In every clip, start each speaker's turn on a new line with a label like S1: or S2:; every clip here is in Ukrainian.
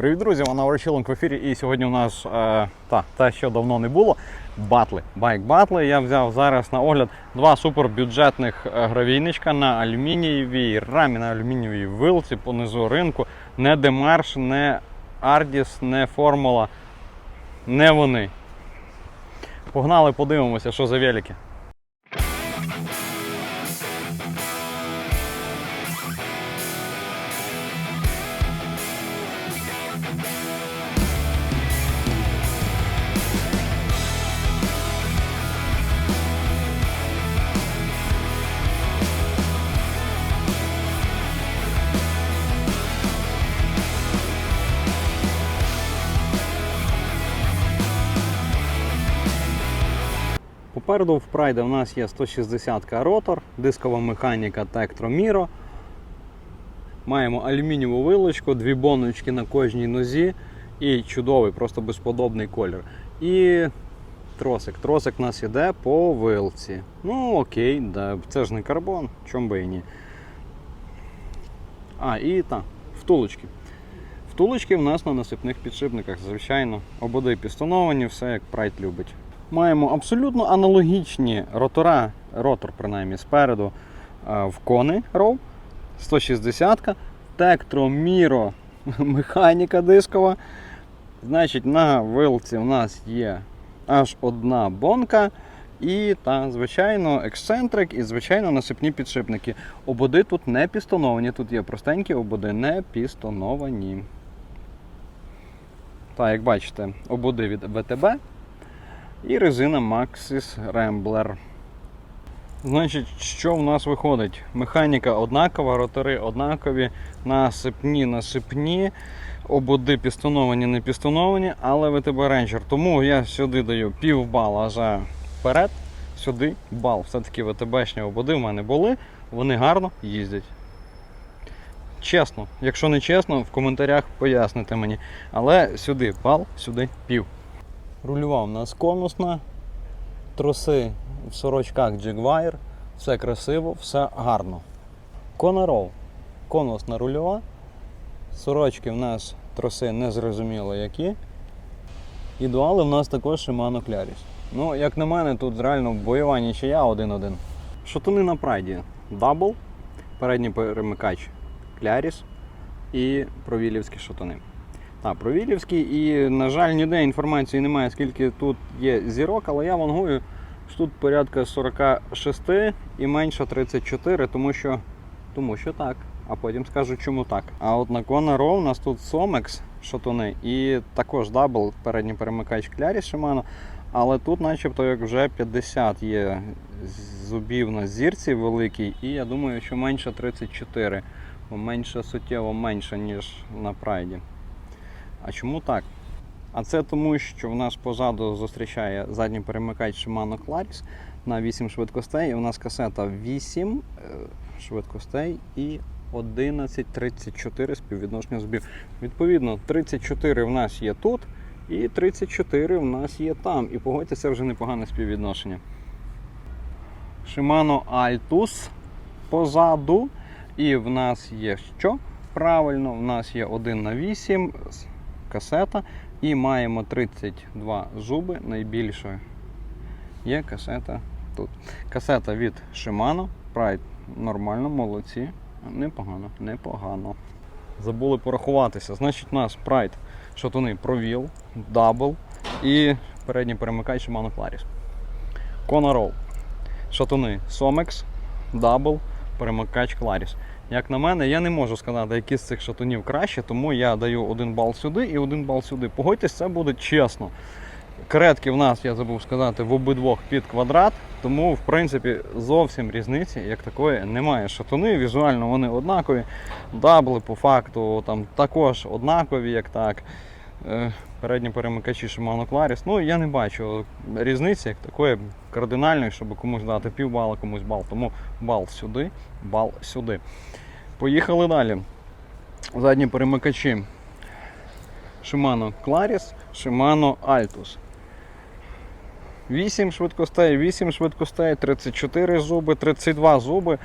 S1: Привіт, друзі! Вона Орчилинг в ефірі. І сьогодні у нас е, та, те, що давно не було. Батли. Байк батли. Я взяв зараз на огляд два супербюджетних е, гравійничка на алюмінієвій рамі, на алюмінієвій вилці понизу ринку. Не Демарш, не Ардіс, не Формула. Не вони. Погнали, подивимося, що за велики. Попереду в прайда у нас є 160 ротор, дискова механіка Tektro Miro. Маємо алюмінієву вилочку, дві боночки на кожній нозі і чудовий, просто безподобний колір. І тросик. Тросик у нас іде по вилці. Ну окей, да, це ж не карбон, чом би і ні. А, і так, втулочки. Втулочки в нас на насипних підшипниках, звичайно, ободи пістоновані, все як прайд любить. Маємо абсолютно аналогічні ротора, ротор, принаймні, спереду е, в кони ROW 160 Tektro Miro механіка дискова. Значить, на вилці у нас є аж одна бонка. І та, звичайно, ексцентрик і, звичайно, насипні підшипники. Ободи тут не пістоновані, тут є простенькі ободи не пістоновані. Так, як бачите, ободи від ВТБ і резина Maxxis Rambler. Значить, що в нас виходить? Механіка однакова, ротори однакові, насипні, насипні, ободи пістоновані, не пістоновані, але ВТБ Ranger. Тому я сюди даю пів бала за вперед, сюди бал. Все-таки ВТБшні ободи в мене були, вони гарно їздять. Чесно, якщо не чесно, в коментарях поясните мені. Але сюди бал, сюди пів. Рульова у нас конусна, троси в сорочках Jaguar, все красиво, все гарно. Конорол, конусна рульова, сорочки в нас троси незрозуміло які. І дуали в нас також Shimano Claris. Ну, як на мене, тут реально бойова нічия 1-1. Шатуни на прайді. Дабл, передній перемикач Claris і провілівські шатуни. Так, про Вілівський і, на жаль, ніде інформації немає, скільки тут є зірок, але я вангую, що тут порядка 46 і менше 34, тому що, тому що так. А потім скажу, чому так. А от на Kona у нас тут Somex шатуни і також дабл передній перемикач Claris Shimano. Але тут начебто як вже 50 є зубів на зірці великій, і я думаю, що менше 34, бо менше суттєво менше, ніж на прайді. А чому так? А це тому, що в нас позаду зустрічає задній перемикач Shimano Claris на 8 швидкостей. І у нас касета 8 е, швидкостей і 11.34 співвідношення збів. Відповідно, 34 в нас є тут, і 34 в нас є там. І погодьте, це вже непогане співвідношення. Shimano Altus позаду. І в нас є що? Правильно, в нас є 1 на 8 касета і маємо 32 зуби. Найбільше є касета тут. Касета від Shimano. Pride нормально, молодці. Непогано, непогано. Забули порахуватися. Значить, у нас Pride шатуни провіл, дабл і передній перемикач Shimano Claris. Roll. Шатуни Somex, дабл, перемикач Claris. Як на мене, я не можу сказати, які з цих шатунів краще, тому я даю один бал сюди і один бал сюди. Погодьтесь, це буде чесно. Кредки в нас, я забув сказати, в обидвох під квадрат, тому в принципі зовсім різниці як такої немає. Шатуни візуально вони однакові, дабли по факту там також однакові, як так. Е, Передні перемикачі Shimano Claris. Ну я не бачу різниці як такої кардинальної, щоб комусь дати півбала, комусь бал. Тому бал сюди, бал сюди. Поїхали далі. Задні перемикачі Shimano Claris, Shimano Altus. 8 швидкостей, 8 швидкостей, 34 зуби, 32 зуби.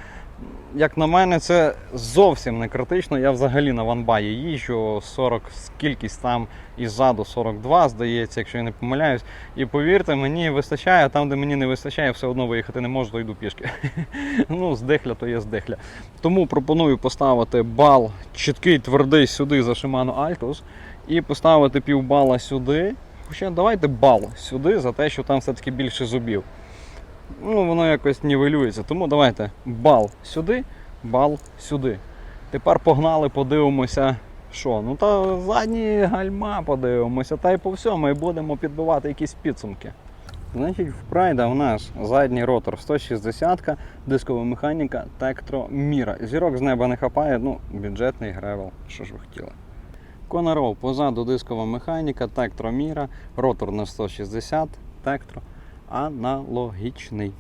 S1: Як на мене, це зовсім не критично. Я взагалі на ванбаї їжджу 40 кількість там і ззаду 42, здається, якщо я не помиляюсь. І повірте, мені вистачає, там, де мені не вистачає, все одно виїхати не можу, то йду пішки. ну, здихля, то є здихля. Тому пропоную поставити бал чіткий, твердий сюди за Shimano Altus і поставити півбала сюди. Хоча давайте бал сюди за те, що там все-таки більше зубів. Ну, воно якось нівелюється. Тому давайте бал сюди, бал сюди. Тепер погнали, подивимося, що. Ну та задні гальма подивимося, та й по всьому, і будемо підбивати якісь підсумки. Значить, в Прайда у нас задній ротор 160, дискова механіка, Mira. Зірок з неба не хапає, ну, бюджетний гревел, що ж ви хотіли. Конорол позаду дискова механіка, Mira, ротор на 160, Tektro аналогічний.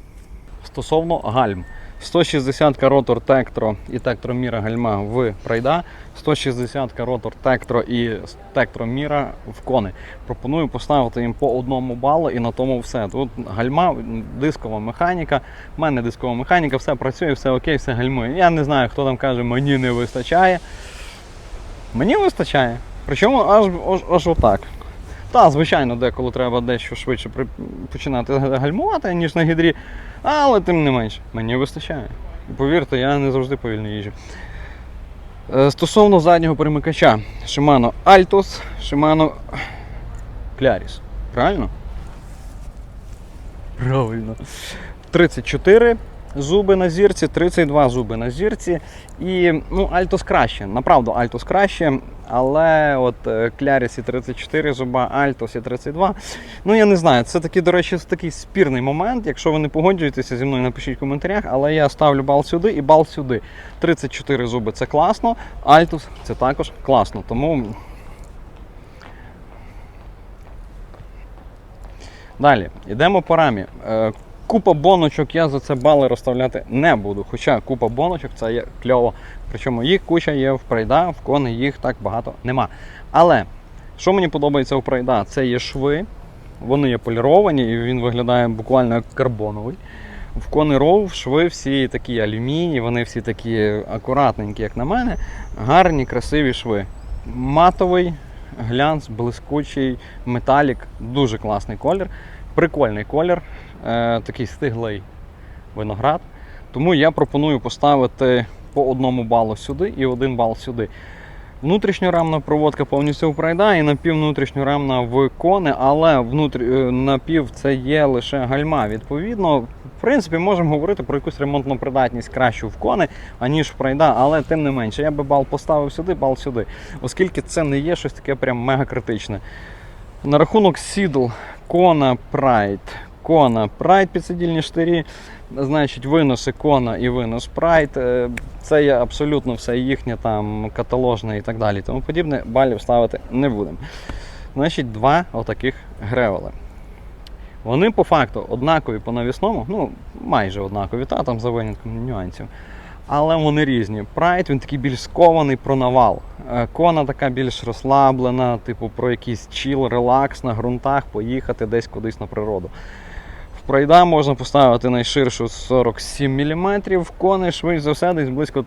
S1: Стосовно гальм. 160 ротор Tektro і Mira гальма в Прайда, 160 ротор Tektro і Mira в кони. Пропоную поставити їм по одному балу і на тому все. Тут гальма, дискова механіка. У мене дискова механіка, все працює, все окей, все гальмує. Я не знаю, хто там каже, мені не вистачає. Мені вистачає. Причому аж, аж, аж отак. Та, звичайно, деколи треба дещо швидше починати гальмувати, ніж на гідрі, але тим не менш, мені вистачає. Повірте, я не завжди повільно їжджу. Е, Стосовно заднього перемикача, Shimano Altos, Shimano Claris. Правильно? Правильно. 34 зуби на зірці, 32 зуби на зірці. І ну, Альтос краще. Направду, Альтос краще. Але от е, Клярісі 34 зуба, Альтосі 32. Ну я не знаю, це такий, до речі, такий спірний момент. Якщо ви не погоджуєтеся зі мною, напишіть в коментарях, але я ставлю бал сюди і бал сюди. 34 зуби це класно, Альтос це також класно. Тому. Далі, йдемо по рамі. Купа боночок я за це бали розставляти не буду. Хоча купа боночок це є кльово. Причому їх куча є в прайда, в кони їх так багато нема. Але що мені подобається у прайда, це є шви, вони є поліровані і він виглядає буквально як карбоновий. В кони ров шви всі такі алюмінії, вони всі такі акуратненькі, як на мене. Гарні, красиві шви. Матовий глянц, блискучий металік, дуже класний колір. Прикольний колір, е, такий стиглий виноград. Тому я пропоную поставити по одному балу сюди і один бал сюди. Внутрішньорамна проводка повністю в прайда і напіввнутрішньорамна в кони, але внутрі, е, напів це є лише гальма. Відповідно, в принципі, можемо говорити про якусь ремонтну придатність кращу в кони, аніж в прайда, але тим не менше, я би бал поставив сюди, бал сюди, оскільки це не є щось таке прям мега критичне. На рахунок сідл, кона Pride. Кона Pride підсидільні штирі, значить винос ікона і винос Pride. Е, Це є абсолютно все їхнє там каталожне і так далі. Тому подібне балів ставити не будемо. Значить, два отаких гревели. Вони по факту однакові по навісному, ну майже однакові, та там за винятком нюансів. Але вони різні. Прайд він такий більш скований про навал. Е, Кона така більш розслаблена, типу про якийсь чіл, релакс на ґрунтах, поїхати десь кудись на природу. В прайда можна поставити найширшу 47 мм, кони швидше за все десь близько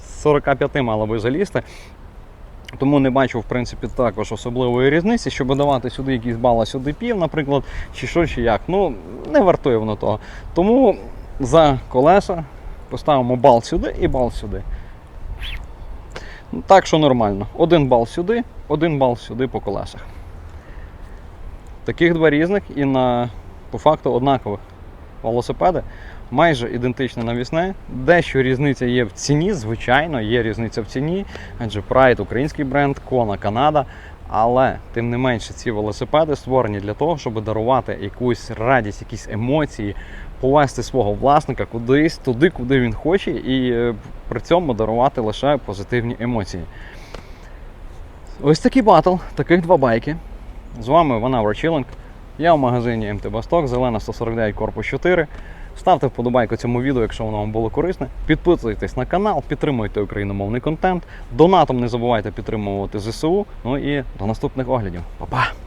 S1: 45 мало би залізти. Тому не бачу, в принципі, також особливої різниці, щоб давати сюди якісь бал, а сюди пів, наприклад, чи що, чи як. Ну, не вартує воно того. Тому за колеса поставимо бал сюди і бал сюди. Так що нормально. Один бал сюди, один бал сюди по колесах. Таких два різних і на по факту однакових велосипеди. Майже ідентичне навісне. Дещо різниця є в ціні, звичайно, є різниця в ціні, адже Pride український бренд, Kona Канада. Але тим не менше ці велосипеди створені для того, щоб дарувати якусь радість, якісь емоції, повести свого власника кудись туди, куди він хоче, і е, при цьому дарувати лише позитивні емоції. Ось такий батл, таких два байки. З вами вона Врачіленк. Я в магазині МТ Восток, зелена 149, корпус 4. Ставте вподобайку цьому відео, якщо воно вам було корисне. Підписуйтесь на канал, підтримуйте україномовний контент. Донатом не забувайте підтримувати ЗСУ. Ну і до наступних оглядів. Па-па!